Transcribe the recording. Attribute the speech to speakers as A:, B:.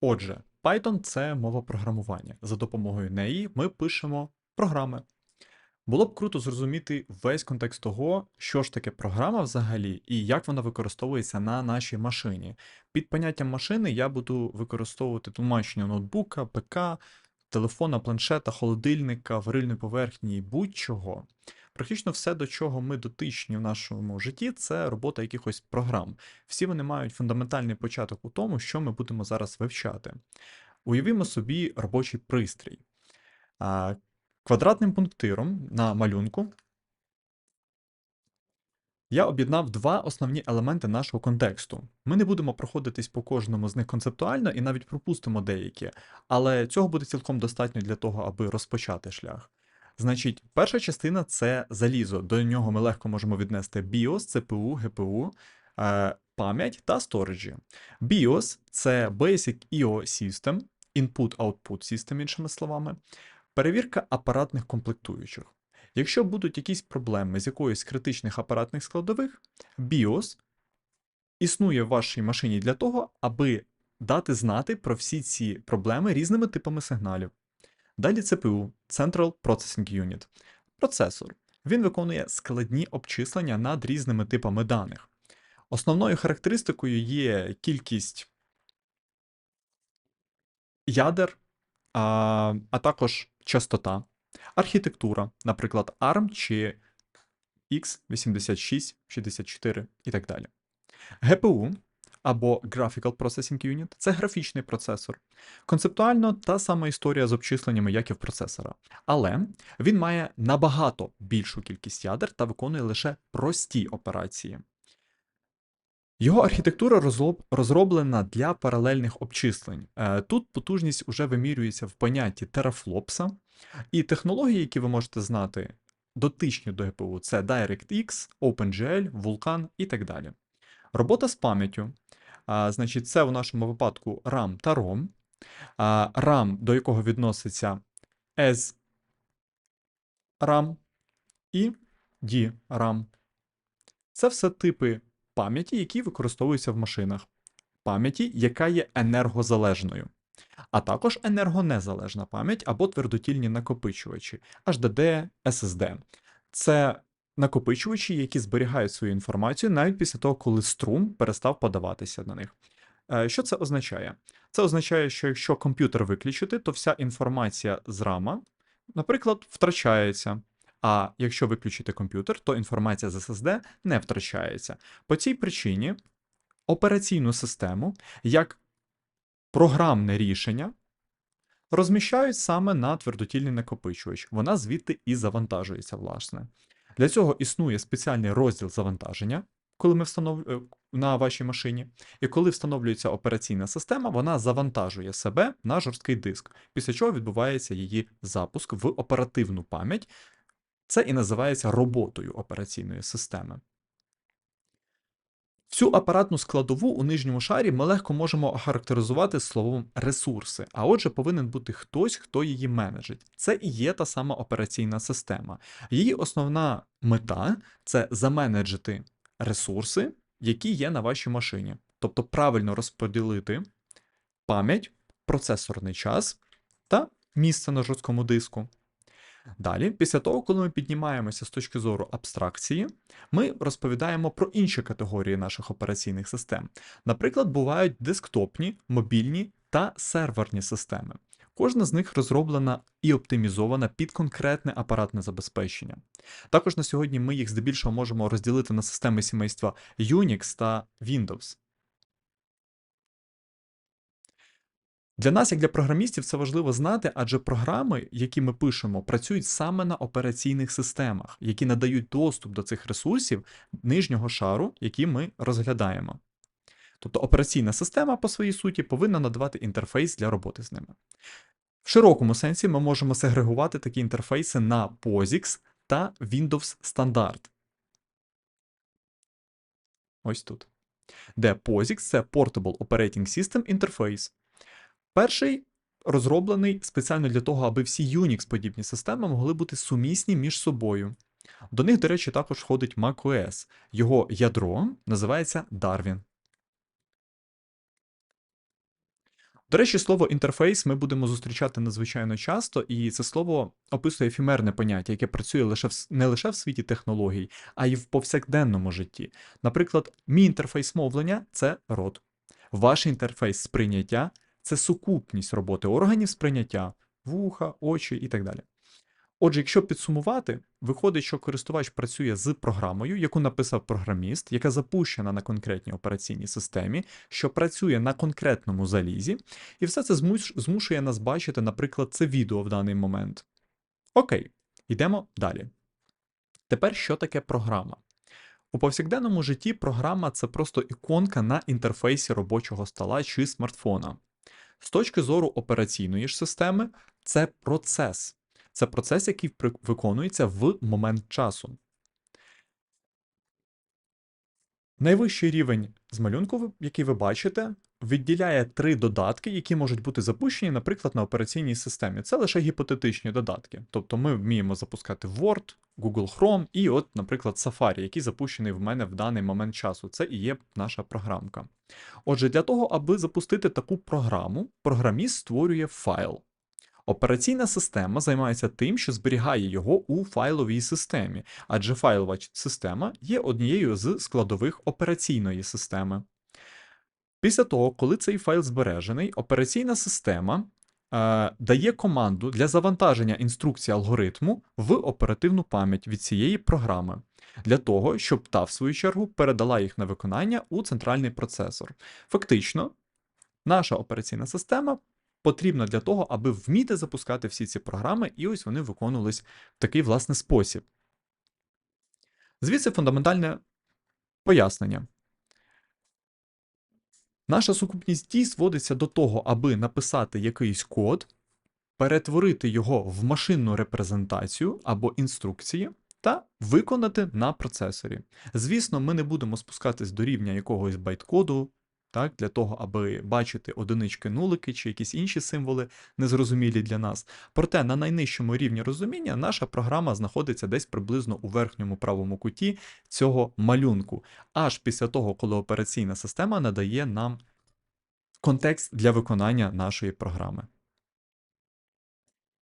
A: Отже, Python це мова програмування. За допомогою неї ми пишемо програми. Було б круто зрозуміти весь контекст того, що ж таке програма взагалі і як вона використовується на нашій машині. Під поняттям машини я буду використовувати тлумачення ноутбука, ПК, телефона, планшета, холодильника, варильної поверхні, будь-чого. Практично все, до чого ми дотичні в нашому житті, це робота якихось програм. Всі вони мають фундаментальний початок у тому, що ми будемо зараз вивчати. Уявімо собі робочий пристрій. Квадратним пунктиром на малюнку я об'єднав два основні елементи нашого контексту. Ми не будемо проходитись по кожному з них концептуально і навіть пропустимо деякі, але цього буде цілком достатньо для того, аби розпочати шлях. Значить, перша частина це залізо. До нього ми легко можемо віднести BIOS, CPU, GPU, е, пам'ять та сториджі. BIOS це Basic IO System, Input-Output System, іншими словами, перевірка апаратних комплектуючих. Якщо будуть якісь проблеми з якоюсь критичних апаратних складових, BIOS існує в вашій машині для того, аби дати знати про всі ці проблеми різними типами сигналів. Далі CPU Central Processing Unit. Процесор. Він виконує складні обчислення над різними типами даних. Основною характеристикою є кількість ядер, а, а також частота, архітектура, наприклад, ARM чи x86, 64 і так далі. GPU або Graphical Processing Unit це графічний процесор. Концептуально та сама історія з обчисленнями, як і в процесора. Але він має набагато більшу кількість ядер та виконує лише прості операції. Його архітектура розроблена для паралельних обчислень. Е, тут потужність вже вимірюється в понятті терафлопса, і технології, які ви можете знати, дотичні до ГПУ, це DirectX, OpenGL, Vulkan і так далі. Робота з пам'яттю. Значить, це в нашому випадку RAM та ROM. RAM, до якого відноситься SRAM і DRAM. Це все типи пам'яті, які використовуються в машинах. Пам'яті, яка є енергозалежною. А також енергонезалежна пам'ять або твердотільні накопичувачі HDD, SSD. Це накопичувачі, які зберігають свою інформацію навіть після того, коли струм перестав подаватися на них. Е, що це означає? Це означає, що якщо комп'ютер виключити, то вся інформація з рама, наприклад, втрачається. А якщо виключити комп'ютер, то інформація з SSD не втрачається. По цій причині операційну систему як програмне рішення розміщають саме на твердотільний накопичувач. Вона звідти і завантажується, власне. Для цього існує спеціальний розділ завантаження, коли ми встановлюємо е, на вашій машині. І коли встановлюється операційна система, вона завантажує себе на жорсткий диск, після чого відбувається її запуск в оперативну пам'ять. Це і називається роботою операційної системи. Всю апаратну складову у нижньому шарі ми легко можемо охарактеризувати словом ресурси, а отже, повинен бути хтось, хто її менеджить. Це і є та сама операційна система. Її основна мета це заменеджити ресурси, які є на вашій машині. Тобто правильно розподілити пам'ять, процесорний час та місце на жорсткому диску. Далі, після того, коли ми піднімаємося з точки зору абстракції, ми розповідаємо про інші категорії наших операційних систем. Наприклад, бувають десктопні, мобільні та серверні системи. Кожна з них розроблена і оптимізована під конкретне апаратне забезпечення. Також на сьогодні ми їх здебільшого можемо розділити на системи сімейства Unix та Windows. Для нас, як для програмістів, це важливо знати, адже програми, які ми пишемо, працюють саме на операційних системах, які надають доступ до цих ресурсів нижнього шару, які ми розглядаємо. Тобто операційна система, по своїй суті, повинна надавати інтерфейс для роботи з ними. В широкому сенсі ми можемо сегрегувати такі інтерфейси на POSIX та Windows стандарт. Ось тут. Де POSIX це Portable Operating System Interface. Перший розроблений спеціально для того, аби всі Unix-подібні системи могли бути сумісні між собою. До них, до речі, також входить macOS. Його ядро називається Darwin. До речі, слово інтерфейс ми будемо зустрічати надзвичайно часто, і це слово описує ефемерне поняття, яке працює лише в, не лише в світі технологій, а й в повсякденному житті. Наприклад, мій інтерфейс мовлення це рот. Ваш інтерфейс сприйняття це сукупність роботи органів сприйняття, вуха, очі і так далі. Отже, якщо підсумувати, виходить, що користувач працює з програмою, яку написав програміст, яка запущена на конкретній операційній системі, що працює на конкретному залізі, і все це змушує нас бачити, наприклад, це відео в даний момент. Окей, йдемо далі. Тепер що таке програма? У повсякденному житті програма це просто іконка на інтерфейсі робочого стола чи смартфона. З точки зору операційної ж системи, це процес. Це процес, який виконується в момент часу. Найвищий рівень з малюнку, який ви бачите, відділяє три додатки, які можуть бути запущені, наприклад, на операційній системі. Це лише гіпотетичні додатки. Тобто ми вміємо запускати Word, Google Chrome і, от, наприклад, Safari, який запущений в мене в даний момент часу. Це і є наша програмка. Отже, для того, аби запустити таку програму, програміст створює файл. Операційна система займається тим, що зберігає його у файловій системі, адже файлова система є однією з складових операційної системи. Після того, коли цей файл збережений, операційна система е, дає команду для завантаження інструкції алгоритму в оперативну пам'ять від цієї програми, для того, щоб та, в свою чергу, передала їх на виконання у центральний процесор. Фактично, наша операційна система потрібна для того, аби вміти запускати всі ці програми, і ось вони виконувались в такий власне спосіб. Звідси фундаментальне пояснення. Наша сукупність дій зводиться до того, аби написати якийсь код, перетворити його в машинну репрезентацію або інструкції та виконати на процесорі. Звісно, ми не будемо спускатись до рівня якогось байткоду, так, для того, аби бачити одинички, нулики чи якісь інші символи, незрозумілі для нас. Проте на найнижчому рівні розуміння наша програма знаходиться десь приблизно у верхньому правому куті цього малюнку, аж після того, коли операційна система надає нам контекст для виконання нашої програми.